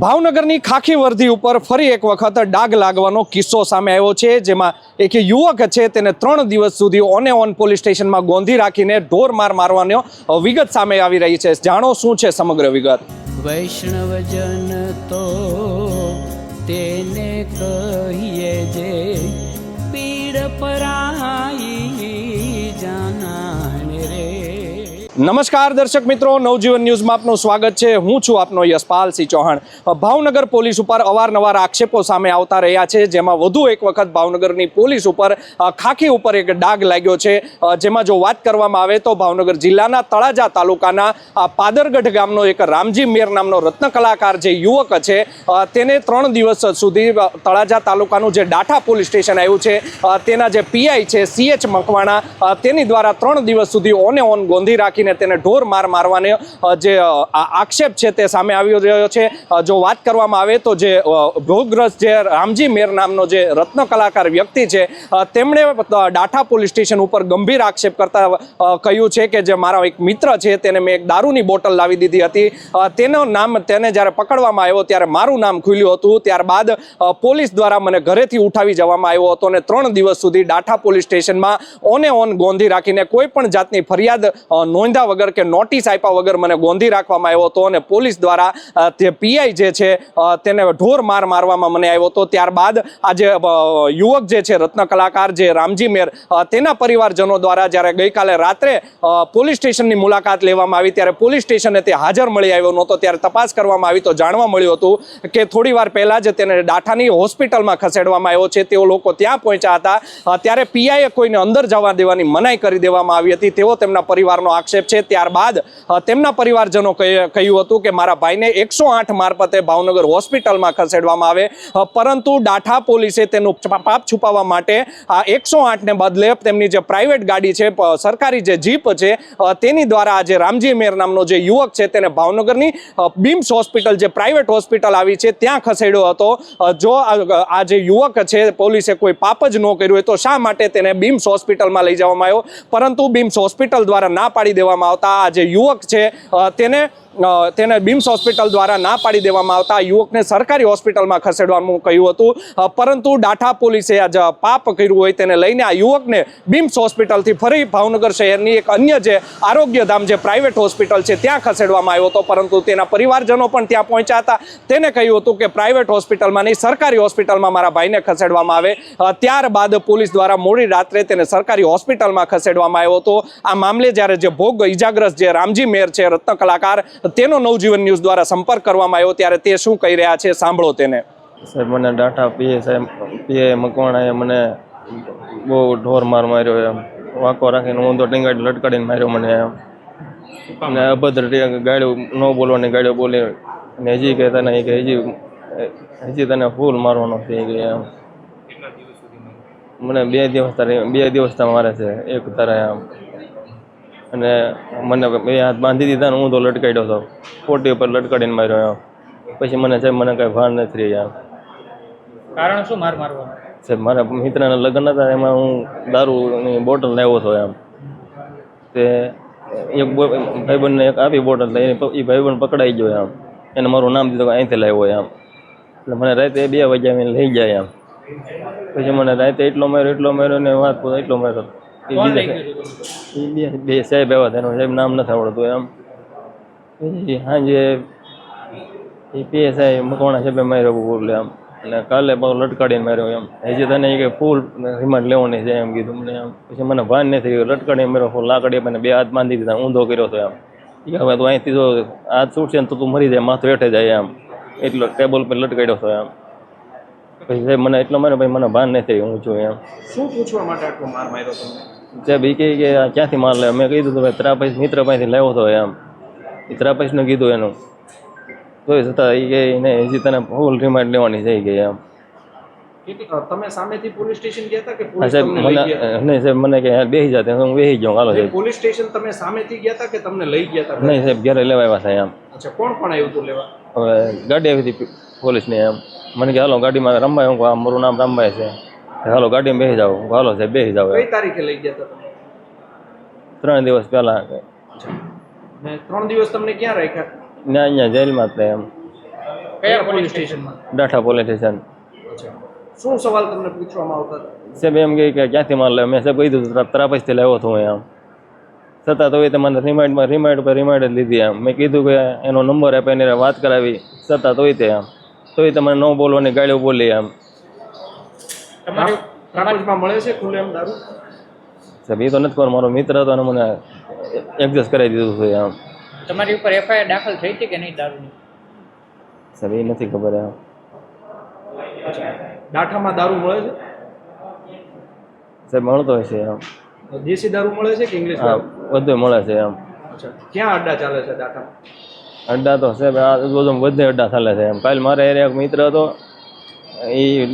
ભાવનગરની ખાખી વર્ધી ઉપર ફરી એક વખત ડાગ લાગવાનો કિસ્સો સામે આવ્યો છે, જેમાં એક યુવક છે તેને ત્રણ દિવસ સુધી ઓને ઓન પોલીસ સ્ટેશનમાં ગોંધી રાખીને ઢોર માર મારવાનો વિગત સામે આવી રહી છે. જાણો શું છે સમગ્ર વિગત? વૈષ્ણવજન તો તેને કહીએ જે પીડ પરાઈ નમસ્કાર દર્શક મિત્રો, નવજીવન ન્યૂઝમાં આપનું સ્વાગત છે. હું છું આપનો યશપાલ સિંહ ચૌહાણ ભાવનગર પોલીસ ઉપર અવારનવાર આક્ષેપો સામે આવતા રહ્યા છે. જેમાં વધુ એક વખત ભાવનગરની પોલીસ ઉપર ખાખી ઉપર એક ડાઘ લાગ્યો છે. જેમાં જો વાત કરવામાં આવે તો ભાવનગર જિલ્લાના તળાજા તાલુકાના પાદરગઢ ગામનો એક રામજી મેર નામનો રત્ન કલાકાર જે યુવક છે તેને ત્રણ દિવસ સુધી તળાજા તાલુકાનું જે ડાઠા પોલીસ સ્ટેશન આવ્યું છે તેના જે પીઆઈ છે સીએચ મકવાણા તેની દ્વારા ત્રણ દિવસ સુધી ઓને ઓન ગોંધી રાખીને તેને ઢોર માર મારવાનો જે આક્ષેપ છે તે સામે આવી રહ્યો છે. જો વાત કરવામાં આવે તો જે ભોગ્રસ્ત જે રામજી મેર નામનો જે રત્ન કલાકાર વ્યક્તિ છે તેમણે ડાઠા પોલીસ સ્ટેશન ઉપર ગંભીર આક્ષેપ કરતા કહ્યું છે કે જે મારા એક મિત્ર છે તેને મેં એક દારૂની બોટલ લાવી દીધી હતી. તેનું નામ તેને જ્યારે પકડવામાં આવ્યો ત્યારે મારું નામ ખુલ્યું હતું. ત્યારબાદ પોલીસ દ્વારા મને ઘરેથી ઉઠાવી જવામાં આવ્યો હતો અને ત્રણ દિવસ સુધી ડાઠા પોલીસ સ્ટેશનમાં ઓને ઓન ગોંધી રાખીને કોઈ પણ જાતની ફરિયાદ અ, નોંધ્યા વગર કે નોટિસ આપ્યા વગર મને ગોંધી રાખવામાં આવ્યો હતો અને પોલીસ દ્વારા તે પીઆઈ જે છે તેને ઢોર માર મારવામાં મને આવ્યો હતો. ત્યારબાદ આ જે યુવક જે છે, રત્ન કલાકાર જે રામજી મેર તેના પરિવારજનો દ્વારા જ્યારે ગઈકાલે રાત્રે પોલીસ સ્ટેશનની મુલાકાત લેવામાં આવી, ત્યારે પોલીસ સ્ટેશને તે હાજર મળી આવ્યો નહોતો. ત્યારે તપાસ કરવામાં આવી તો જાણવા મળ્યું હતું કે થોડી વાર પહેલા જ તેને ડાઠાની હોસ્પિટલમાં ખસેડવામાં આવ્યો છે. તેઓ લોકો ત્યાં પહોંચ્યા હતા. ત્યારે પીઆઈએ કોઈને અંદર જવા દેવાની મનાઈ કરી દેવામાં આવી હતી. તેવો તેમના પરિવારનો આક્ષેપ છે, ત્યારબાદ તેમના પરિવારજનો કહે- કહ્યું હતું કે મારા ભાઈને એકસો આઠ મારફતે ભાવનગર હોસ્પિટલમાં ખસેડવામાં આવે. પરંતુ ડાઠા પોલીસે તેનું પાપ છુપાવવા માટે આ એકસો આઠને બદલે તેમની જે પ્રાઇવેટ ગાડી છે સરકારી જે જીપ છે તેની દ્વારા આજે રામજી મેર નામનો જે યુવક છે, તેને ભાવનગરની બીમ્સ હોસ્પિટલ જે પ્રાઇવેટ હોસ્પિટલ આવી છે, ત્યાં ખસેડ્યો હતો. જો આ જે યુવક છે, પોલીસે કોઈ પાપ જ ન કર્યું હોય તો શા માટે તેને બીમ્સ હોસ્પિટલમાં લઈ જવામાં આવ્યો? પરંતુ બીમ્સ હોસ્પિટલ દ્વારા ના પાડી દેવામાં આવતા આ જે યુવક છે તેને તેને બીમ્સ હોસ્પિટલ દ્વારા ના પાડી દેવામાં આવતા યુવકને સરકારી હોસ્પિટલમાં ખસેડવાનું કહ્યું હતું. પરંતુ ડાઠા પોલીસે આ જે પાપ કર્યું હોય તેને લઈને આ યુવકને બીમ્સ હોસ્પિટલથી ફરી ભાવનગર શહેરની એક અન્ય જે આરોગ્યધામ જે પ્રાઇવેટ હોસ્પિટલ છે ત્યાં ખસેડવામાં આવ્યો હતો. પરંતુ તેના પરિવારજનો પણ ત્યાં પહોંચ્યા હતા. તેને કહ્યું હતું કે પ્રાઇવેટ હોસ્પિટલમાં નહીં, સરકારી હોસ્પિટલમાં મારા ભાઈને ખસેડવામાં આવે. ત્યારબાદ પોલીસ દ્વારા મોડી રાત્રે તેને સરકારી હોસ્પિટલમાં ખસેડવામાં આવ્યો હતો. આ મામલે જ્યારે જે ભોગ ઇજાગ્રસ્ત જે રામજી મેર છે રત્ન કલાકાર તેનો નવજીવન ન્યૂઝ દ્વારા સંપર્ક કરવામાં આવ્યો. ત્યારે તે શું કહી રહ્યા છે? સાંભળો તેને. સાહેબ, મને ડાટા પીએ સાહેબ પીએ મકવાણાએ મને બહુ ઢોર માર માર્યો એમ. વાંકો રાખીને ઊંધો ટીંગાડી લટકાડીને માર્યો મને એમ. અને અભદ્ર ગાડીઓ ન બોલવાની ગાડીઓ બોલી. અને હજી કે તને કે હજી હજી તને ફૂલ મારવાનો થઈ ગયો એમ. મને બે દિવસ તારે, બે દિવસ મારે છે, એક તારે આમ અને મને બે હાથ બાંધી દીધા ને હું તો લટકાડ્યો હતો પોટી ઉપર લટકાડીને માર્યો એમ. પછી મને સાહેબ મને કાંઈ ભાન નથી રહી એમ. કારણ શું માર મારવાનું? સાહેબ મારા મિત્રના લગ્ન હતા એમાં હું દારૂની બોટલ લાવ્યો હતો એમ. તે એક ભાઈબંધને એક આપી બોટલ એ ભાઈબંધ પકડાઈ ગયો એમ. એને મારું નામ દીધું કે અહીંથી લાવ્યો એમ. એટલે મને રાતે બે વાગ્યા લઈ જાય એમ. પછી મને રાતે એટલો માર્યો એટલો માર્યો ને વાત એટલો માર્યો. ગયું બે સાહેબ એવા હતા સાહેબ નામ નથી આવડતું એમ. પછી સાંજે એ પીએસઆઈ મકવાણા સાહેબે માર્યો બોલે એમ અને કાલે પાછો લટકાડીને માર્યો એમ. હજી તને કે ફૂલ રિમાન્ડ લેવાની છે એમ કીધું મને એમ. પછી મને ભાન નથી રહ્યું. લટકાડીને માર્યો ફૂલ લાકડી મને બે હાથ બાંધી દીધા ઊંધો કર્યો હતો એમ. કે હવે તો અહીંથી જો હાથ છૂટશે ને તો તું મરી જાય માથું હેઠે જાય એમ. એટલો ટેબલ પર લટકાડ્યો હતો એમ. પછી સાહેબ મને એટલો માર્યો ભાઈ મને ભાન નથી હું છું એમ. શું પૂછવા માટે આટલો માર માર્યો તમને? સાહેબ એ કહે કે આ ક્યાંથી માલ લે? મેં કીધું તું ભાઈ ત્રાપૈસ મિત્ર પાસેથી લાવ્યો હતો એમ. એ ત્રાપાઈસનું કીધું એનું. તોય છતાં એ કહે નહીં હજી તને ફૂલ રિમાન્ડ લેવાની થઈ ગઈ એમ. તમે સામેથી પોલીસ સ્ટેશન ગયા હતા કે હા સાહેબ મને નહીં સાહેબ મને કે બેસી જાતે હું બેસી ગયો હાલો સાહેબ. પોલીસ સ્ટેશન તમે સામેથી ગયા હતા કે તમને લઈ ગયા હતા? નહીં સાહેબ ઘરે લેવા આવ્યા એમ. અચ્છા કોણ કોણ આવ્યું હતું લેવા? હવે ગાડી આવી હતી પોલીસની એમ. મને કે હાલો ગાડીમાં રમભાઈ હું આ મારું નામ રમવા છે. કે હાલો ગાડીમાં બેસી જાઓ. હાલો સાહેબ બેસી જાઓ કઈ તારીખે લઈ ગયા તમે? ત્રણ દિવસ પહેલા. ને ત્રણ દિવસ તમને ક્યાં રાખ્યા? ના અહીંયા જેલમાં જ એમ. કયા પોલીસ સ્ટેશનમાં? Datha police station. શું સવાલ તમને પૂછવામાં આવતા હતા? સાહેબ એમ કે ક્યાંથી માલ લે? મેં સાહેબ કીધું તરા- ત્રાપસથી લાવ્યો હતો હું એમ છતાં તો એ તે મને રિમાઇન્ડમાં રિમાઇન્ડ પર રિમાઇન્ડ જ લીધી એમ. મેં કીધું કે એનો નંબર આપે એને વાત કરાવી. છતાં તોય તે એમ. તોય તે મને ન બોલવાની ગાડીઓ બોલી એમ. તમારી ટ્રાફિકમાં મળે છે ખુલ્લેમ દારૂ? સાહેબ એ તો નથી ખબર. મારો મિત્ર હતો અને મને એડજસ્ટ કરાવી દીધું છે આમ તમારી ઉપર એફઆઈઆર દાખલ થઈ હતી કે નહીં દારૂની? સાહેબ એ નથી ખબર એમ. દાઠામાં દારૂ મળે છે? સાહેબ મળતો હશે આમ દેશી દારૂ મળે છે કે ઇંગ્લિશ બધું મળે છે એમ. ક્યાં અડ્ડા ચાલે છે દાઠામાં? અડ્ડા તો સાહેબ આ બધું બધે અડ્ડા ચાલે છે એમ. કાલ મારે એરિયા મિત્ર હતો એ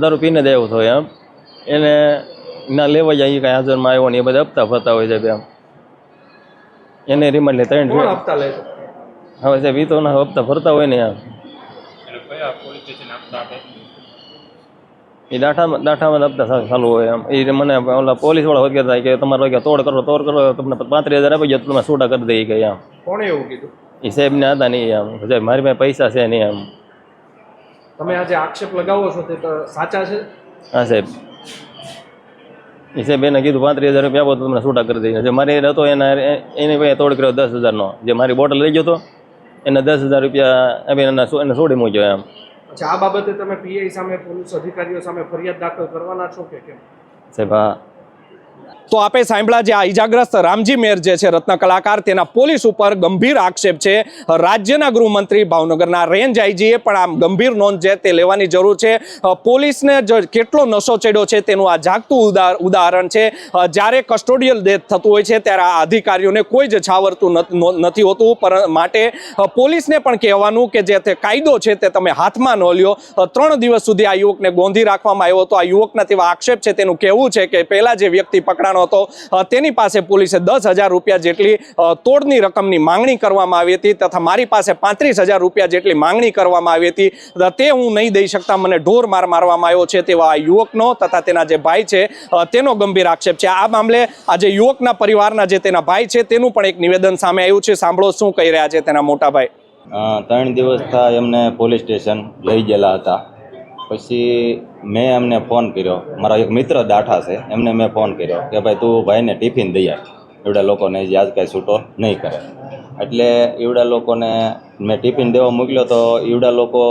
દારૂ પીને જ આવ્યો હતો એમ. એને ના લેવા જાય કાંઈ હાજરમાં આવ્યો ને એ બધા હપ્તા ફરતા હોય છે એમ. એને રિમાન્ડ લે ત્રણ હપ્તા લે હવે સાહેબ એ તો ના હપ્તા ફરતા હોય ને એમ. એ દાઠામાં દાઠામાં હપ્તા ચાલુ હોય એમ. એ મને ઓલા પોલીસવાળા હોય કહેતા કે તમારે કે તોડ કરો તોડ કરો તમને પાંત્રીસ હજાર આપી જાય તો તમે છૂટા કરી દઈ કે એમ. કોણે એવું કીધું? એ સાહેબને હતા નહીં એમ. સાહેબ મારી પાસે પૈસા છે નહીં એમ. તમે આજે આક્ષેપ લગાવો છો તે તો સાચા છે? હા સાહેબ. એ સાહેબ એને કીધું પાંત્રીસ હજાર રૂપિયા આપો તો તમને છૂટા કરી દઈએ. જે મારે હતો એના એની ભાઈ તોડ કર્યો દસ હજારનો. જે મારી બોટલ લઈ ગયો હતો એને દસ હજાર રૂપિયા એમ એને એને છોડી મૂક્યો એમ. અચ્છા આ બાબતે તમે પીઆઈ સામે પોલીસ અધિકારીઓ સામે ફરિયાદ દાખલ કરવાના છો કે કેમ? સાહેબ હા. તો આપે સાંભળ્યા જે આ ઈજાગ્રસ્ત રામજી મેર જે છે રત્ન કલાકાર, તેના પોલીસ ઉપર ગંભીર આક્ષેપ છે. રાજ્યના ગૃહમંત્રી ભાવનગરના રેન્જ આઈજીએ પણ આમ ગંભીર નોંધ છે તે લેવાની જરૂર છે. પોલીસને કેટલો નશો ચડ્યો છે તેનું આ જાગતું ઉદા- ઉદાહરણ છે. જ્યારે કસ્ટોડિયલ ડેથ થતું હોય છે, ત્યારે આ અધિકારીઓને કોઈ જ છાવરતું નથી હોતું. પર માટે પોલીસને પણ કહેવાનું કે જે તે કાયદો છે તે તમે હાથમાં ન લ્યો. ત્રણ દિવસ સુધી આ યુવકને ગોંધી રાખવામાં આવ્યો હતો. આ યુવકના તેવા આક્ષેપ છે. તેનું કહેવું છે કે પહેલાં જે વ્યક્તિ પકડાનો હતો. તેની પાસે પોલીસે દસ રૂપિયા જેટલી તોડની રકમની માંગણી કરવામાં આવી હતી તથા મારી પાસે પાંત્રીસ હજાર રૂપિયા જેટલી માંગણી કરવામાં આવી હતી. તે હું નહીં દઈ શકતા, મને ઢોર માર મારવામાં આવ્યો છે તેવા આ યુવકનો તથા તેના જે ભાઈ છે તેનો ગંભીર આક્ષેપ છે. આ મામલે આ જે યુવકના પરિવારના જે તેના ભાઈ છે તેનું પણ એક નિવેદન સામે આવ્યું છે. સાંભળો શું કહી રહ્યા છે તેના મોટા ભાઈ. ત્રણ દિવસ એમને પોલીસ સ્ટેશન લઈ ગયેલા હતા. પછી મેં એમને ફોન કર્યો. મારા એક મિત્ર દાઠા છે, એમને મેં ફોન કર્યો કે ભાઈ તું ભાઈને ટિફિન દઈ આવ એવડા લોકોને આજ કાંઈ છૂટો નહીં કરે. એટલે એવડા લોકોને મેં ટિફિન દેવા મોકલ્યો તો એવડા લોકો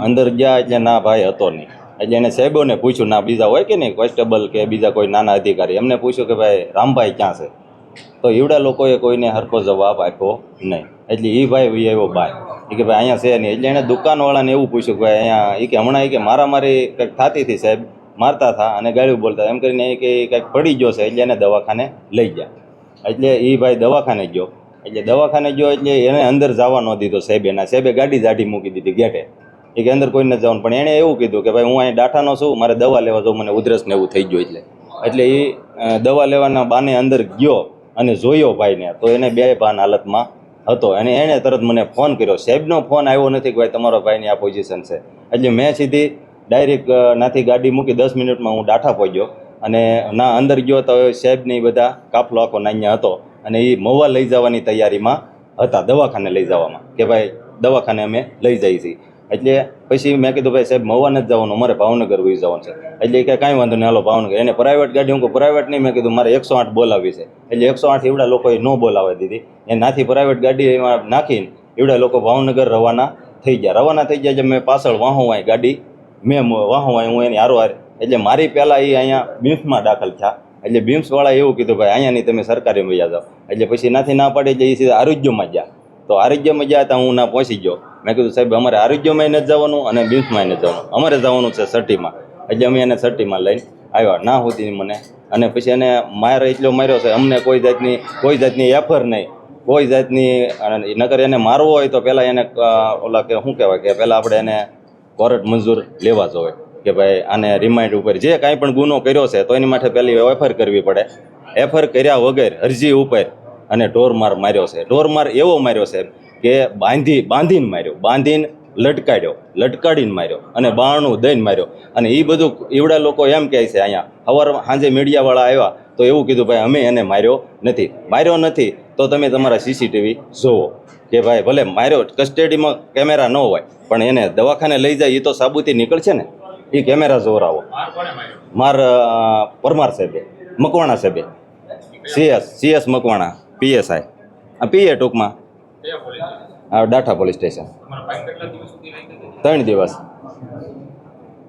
અંદર ગયા એટલે ના ભાઈ હતો નહીં. એટલે એને સાહેબોને પૂછ્યું, ના, બીજા હોય કે નહીં? કોન્સ્ટેબલ કે બીજા કોઈ નાના અધિકારી? એમને પૂછ્યું કે ભાઈ, રામભાઈ ક્યાં છે? તો એવડા લોકોએ કોઈને હરખો જવાબ આપ્યો નહીં. એટલે એ ભાઈ આવ્યો બાય. એ કે ભાઈ અહીંયા છે નહીં. એટલે એણે દુકાનવાળાને એવું પૂછ્યું કે ભાઈ અહીંયા એ કે હમણાં એ કે મારા મારી કંઈક થતી હતી સાહેબ, મારતા હતા અને ગાળ્યું બોલતા એમ કરીને એ કે કંઈક પડી ગયો છે એટલે એને દવાખાને લઈ ગયા. એટલે એ ભાઈ દવાખાને ગયો. એટલે દવાખાને ગયો એટલે એને અંદર જવા ન દીધો સાહેબ. એના સાહેબે ગાડી જાડી મૂકી દીધી ગેટે. એ કે અંદર કોઈને જવાનું. પણ એણે એવું કીધું કે ભાઈ હું અહીં ડાઠાનો છું, મારે દવા લેવા જાઉં. મને ઉધરસ ને એવું થઈ ગયું એટલે. એટલે એ દવા લેવાના બાને અંદર ગયો. અને જોયો ભાઈને, તો એને બે ભાન હાલતમાં હતો. અને એણે તરત મને ફોન કર્યો. સાહેબનો ફોન આવ્યો નથી કે ભાઈ તમારો ભાઈની આ પોઝિશન છે. એટલે મેં સીધી ડાયરેક્ટ નાથી ગાડી મૂકી દસ મિનિટમાં હું ડાઠા પહોંચ્યો. અને ના અંદર ગયો તો સાહેબને બધા કાફલો આખો નાન્યા હતો. અને એ મોવા લઈ જવાની તૈયારીમાં હતા, દવાખાને લઈ જવામાં. કે ભાઈ દવાખાને અમે લઈ જઈએ છીએ. એટલે પછી મેં કીધું, ભાઈ સાહેબ મવા નથી જવાનું મારે ભાવનગર વહી જવાનું છે. એટલે કે કાંઈ વાંધો નહીં, હાલો ભાવનગર. એને પ્રાઇવેટ ગાડી, હું પ્રાઇવેટ નહીં. મેં કીધું, મારે એકસો આઠ બોલાવી છે. એટલે એકસો આઠ એવડા લોકોએ ન બોલાવી દીધી. એ નાથી પ્રાઇવેટ ગાડી એમાં નાખીને એવડા લોકો ભાવનગર રવાના થઈ ગયા. રવાના થઈ ગયા જે મેં પાછળ વાહોવાય ગાડી, મેં વાહોવાય હું એની હારો એટલે મારી પહેલાં એ અહીંયા બીમ્સમાં દાખલ થયા. એટલે બીમ્સવાળા એવું કીધું, ભાઈ, અહીંયા નહીં, તમે સરકારી મજા જાઓ. એટલે પછી નાથી ના પાડે એટલે એ સીધા આરોગ્યમાં ગયા. તો આરોગ્યમાં ગયા હતા, હું ના પહોંચી ગયો. મેં કીધું, સાહેબ, અમારે આરોગ્યમાં નથી જવાનું અને બીમ્સમાં નથી જવાનું. અમારે જવાનું છે સર્ટીમાં. એટલે અમે એને સર્ટીમાં લઈને આવ્યા. ના હોતી મને. અને પછી એને માર એટલો માર્યો છે, અમને કોઈ જાતની કોઈ જાતની એફર નહીં. કોઈ જાતની નગર એને મારવો હોય તો પહેલાં એને ઓલા કે, શું કહેવાય કે, પહેલાં આપણે એને કોર્ટ મંજૂર લેવા જોઈએ. કે ભાઈ, આને રિમાઇન્ડ ઉપર જે કાંઈ પણ ગુનો કર્યો છે, તો એની માટે પહેલી એફઆર કરવી પડે. એફઆર કર્યા વગર અરજી ઉપર અને ઢોરમાર માર્યો છે. ઢોરમાર એવો માર્યો છે કે બાંધી બાંધીને માર્યો બાંધીને લટકાડ્યો લટકાડીને માર્યો અને બાણું દઈને માર્યો. અને એ બધું એવડા લોકો એમ કહે છે અહીંયા સવાર સાંજે મીડિયાવાળા આવ્યા તો એવું કીધું ભાઈ અમે એને માર્યો નથી. માર્યો નથી તો તમે તમારા સીસીટીવી જોવો કે ભાઈ ભલે માર્યો કસ્ટડીમાં કેમેરા ન હોય પણ એને દવાખાને લઈ જાય એ તો સાબુતી નીકળશે ને? એ કેમેરા જોરાવો માર પરમાર સાહેબે મકવાણા સાહેબે. સીએસ સીએસ મકવાણા પીએસઆઈ આ પીએ ટૂંકમાં. આ ડાઠા પોલીસ સ્ટેશન. ત્રણ દિવસ.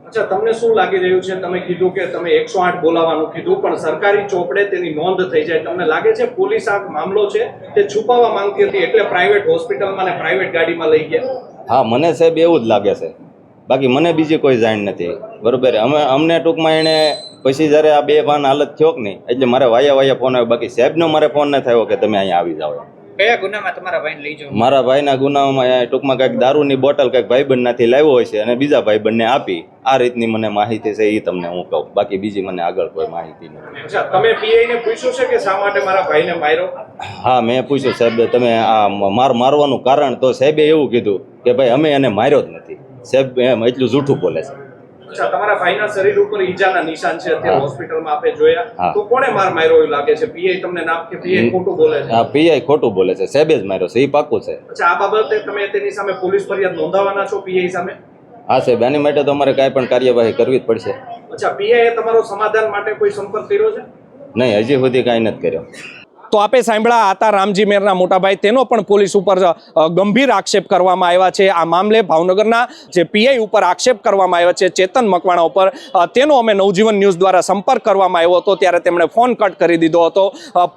અચ્છા તમને શું લાગી રહ્યું છે? તમે કીધું કે તમે એકસો આઠ બોલાવવાનું કીધું પણ સરકારી ચોપડે તેની નોંધ થઈ જાય. તમને લાગે છે પોલીસ આ મામલો છે? તે છુપાવવા માંગતી હતી એટલે પ્રાઇવેટ હોસ્પિટલમાં ને પ્રાઇવેટ ગાડીમાં લઈ ગયા. હા મને સાહેબ એવું જ લાગે છે. બાકી મને બીજી કોઈ જાણ નથી. બરોબર અમે અમને ટૂંકમાં એણે પછી જ્યારે આ બે ભાન હાલત થયો કે નહીં એટલે મારે વાયા વાયા ફોન આવ્યો. બાકી સાહેબનો મારે ફોન ન થયો કે તમે અહીંયા આવી જાઓ કયા ગુનામાં તમારા ભાઈને લઈ જાઓ મારા ભાઈના ગુનામાં ટૂંકમાં કાંઈક દારૂની બોટલ કાંઈક ભાઈબંધનાથી લાવ્યો હોય છે અને બીજા ભાઈબંધને આપી. આ રીતની મને માહિતી છે એ તમને હું કહું. બાકી બીજી મને આગળ કોઈ માહિતી નથી. તમે પીઆઈને પૂછ્યું છે કે શા માટે મારા ભાઈને માર્યો? હા મેં પૂછ્યું સાહેબ તમે આ માર મારવાનું કારણ તો સાહેબે એવું કીધું કે ભાઈ અમે એને માર્યો જ નથી. સાહેબ એમ એટલું જૂઠું બોલે છે. અચ્છા તમારા ભાઈના શરીર ઉપર ઈજાના નિશાન છે અત્યારે હોસ્પિટલમાં આપે જોયા. તો કોણે માર માર્યો એવું લાગે છે? પીઆઈ તમને નામ કે પીઆઈ ખોટું બોલે છે? હા પીઆઈ ખોટું બોલે છે. સેબેજ માર્યો છે. એ પાકું છે. અચ્છા આ બાબતે તમે તેની સામે પોલીસ ફરિયાદ નોંધાવવાના છો પીઆઈ સામે? હા સાહેબ એની માટે તો અમારે કાંઈ પણ કાર્યવાહી કરવી જ પડશે. અચ્છા પીઆઈ તમારો સમાધાન માટે કોઈ સંપર્ક કર્યો છે? નહીં હજી સુધી કાંઈ નથી કર્યો. તો આપે સાંભળ્યા હતા રામજી મેરના મોટાભાઈ. તેનો પણ પોલીસ ઉપર ગંભીર આક્ષેપ કરવામાં આવ્યા છે. આ મામલે ભાવનગરના જે પીઆઈ ઉપર આક્ષેપ કરવામાં આવ્યા છે, ચેતન મકવાણા ઉપર. તેનો અમે નવજીવન ન્યૂઝ દ્વારા સંપર્ક કરવામાં આવ્યો હતો, ત્યારે તેમણે ફોન કટ કરી દીધો હતો.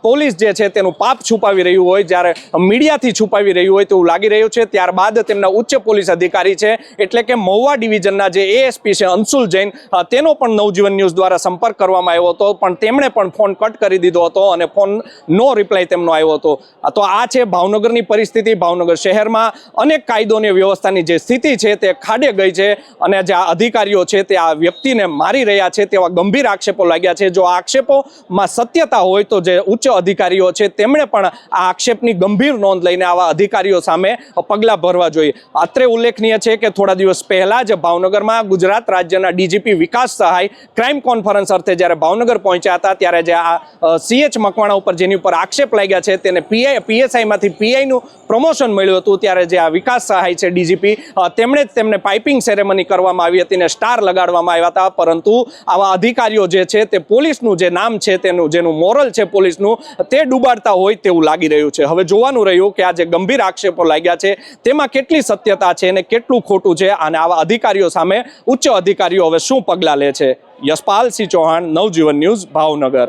પોલીસ જે છે, તેનું પાપ છુપાવી રહ્યું હોય, જ્યારે મીડિયાથી છુપાવી રહ્યું હોય તેવું લાગી રહ્યું છે. ત્યારબાદ તેમના ઉચ્ચ પોલીસ અધિકારી છે, એટલે કે મહુવા ડિવિઝનના જે એએસપી છે, અંશુલ જૈન તેનો પણ નવજીવન ન્યૂઝ દ્વારા સંપર્ક કરવામાં આવ્યો હતો. પણ તેમણે પણ ફોન કટ કરી દીધો હતો અને ફોન નો રિપ્લાય તેમનો આવ્યો હતો. તો આ છે ભાવનગરની પરિસ્થિતિ. ભાવનગર શહેરમાં અનેક કાયદો અને વ્યવસ્થાની જે સ્થિતિ છે તે ખાડે ગઈ છે અને જે આ અધિકારીઓ છે તે આ વ્યક્તિને મારી રહ્યા છે તેવા ગંભીર આક્ષેપો લાગ્યા છે. જો આ આક્ષેપોમાં સત્યતા હોય તો જે ઉચ્ચ અધિકારીઓ છે તેમણે પણ આ આક્ષેપની ગંભીર નોંધ લઈને આવા અધિકારીઓ સામે પગલાં ભરવા જોઈએ. અત્રે ઉલ્લેખનીય છે કે થોડા દિવસ પહેલાં જ ભાવનગરમાં ગુજરાત રાજ્યના ડીજીપી વિકાસ સહાય ક્રાઇમ કોન્ફરન્સ અર્થે જ્યારે ભાવનગર પહોંચ્યા હતા, ત્યારે જે આ સીએચ મકવાણા ઉપર જેની ઉપર આક્ષેપ લાગ્યા છે તેને પીઆઈ પીએસઆઈમાંથી પીઆઈનું પ્રમોશન મળ્યું હતું. ત્યારે જે આ વિકાસ સહાય છે ડીજીપી તેમણે જ તેમને પાઇપિંગ સેરેમની કરવામાં આવી હતી ને સ્ટાર લગાડવામાં આવ્યા હતા. પરંતુ આવા અધિકારીઓ જે છે તે પોલીસનું જે નામ છે તેનું, જેનું મોરલ છે પોલીસનું, તે ડૂબાડતા હોય તેવું લાગી રહ્યું છે. હવે જોવાનું રહ્યું કે આ જે ગંભીર આક્ષેપો લાગ્યા છે, તેમાં કેટલી સત્યતા છે અને કેટલું ખોટું છે, અને આવા અધિકારીઓ સામે ઉચ્ચ અધિકારીઓ હવે શું પગલાં લે છે? યશપાલ સિંહ ચૌહાણ, નવજીવન ન્યૂઝ, ભાવનગર.